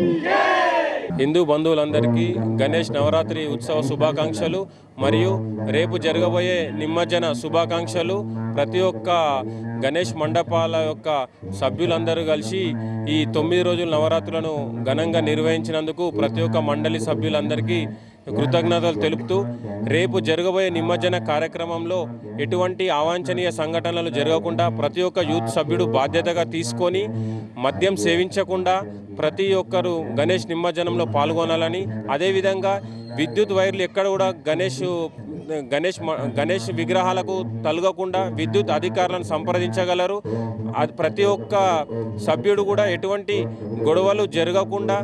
Yeah! Hindu బంధువులందరికీ గణేష్ నవరాత్రి ఉత్సవ శుభాకాంక్షలు మరియు రేపు జరగబోయే నిమజ్జన శుభాకాంక్షలు. ప్రతి ఒక్క గణేష్ మండపాల యొక్క సభ్యులందరూ కలిసి ఈ తొమ్మిది రోజుల నవరాత్రులను ఘనంగా నిర్వహించినందుకు ప్రతి ఒక్క మండలి సభ్యులందరికీ కృతజ్ఞతలు తెలుపుతూ రేపు జరగబోయే నిమజ్జన కార్యక్రమంలో ఎటువంటి అవాంఛనీయ సంఘటనలు జరగకుండా ప్రతి ఒక్క యూత్ సభ్యుడు బాధ్యతగా తీసుకొని మద్యం సేవించకుండా ప్రతి ఒక్కరు గణేష్ నిమజ్జనంలో పాల్గొనాలని అదేవిధంగా విద్యుత్ వైర్లు ఎక్కడ కూడా గణేష్ గణేష్ మ- గణేష్ విగ్రహాలకు తలగకుండా విద్యుత్ అధికారులను సంప్రదించగలరు. అది ప్రతి ఒక్క సభ్యుడు కూడా ఎటువంటి గొడవలు జరగకుండా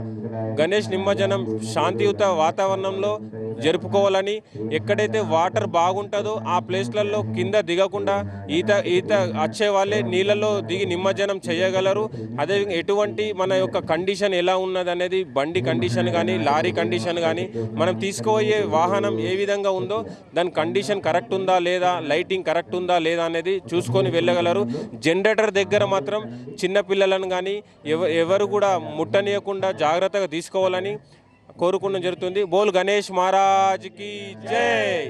గణేష్ నిమజ్జనం శాంతియుత వాతావరణంలో జరుపుకోవాలని ఎక్కడైతే వాటర్ బాగుంటుందో ఆ ప్లేస్లలో కింద దిగకుండా ఈత ఈత వచ్చే వాళ్ళే నీళ్ళలో దిగి నిమజ్జనం చేయగలరు. అదే ఎటువంటి మన యొక్క కండిషన్ ఎలా ఉన్నది అనేది బండి కండిషన్ కానీ లారీ కండిషన్ కానీ మనం తీసుకుపోయే వాహనం ఏ విధంగా ఉందో దాని కండిషన్ కరెక్ట్ ఉందా లేదా లైటింగ్ కరెక్ట్ ఉందా లేదా అనేది చూసుకొని వెళ్ళగలరు. జనరేటర్ దగ్గర మాత్రం చిన్నపిల్లలను కానీ ఎవ ఎవరు కూడా ముట్టనీయకుండా జాగ్రత్తగా తీసుకోవాలని కోరుకున్న జరుగుతుంది. బోల్ గణేష్ మహారాజ్కి జై!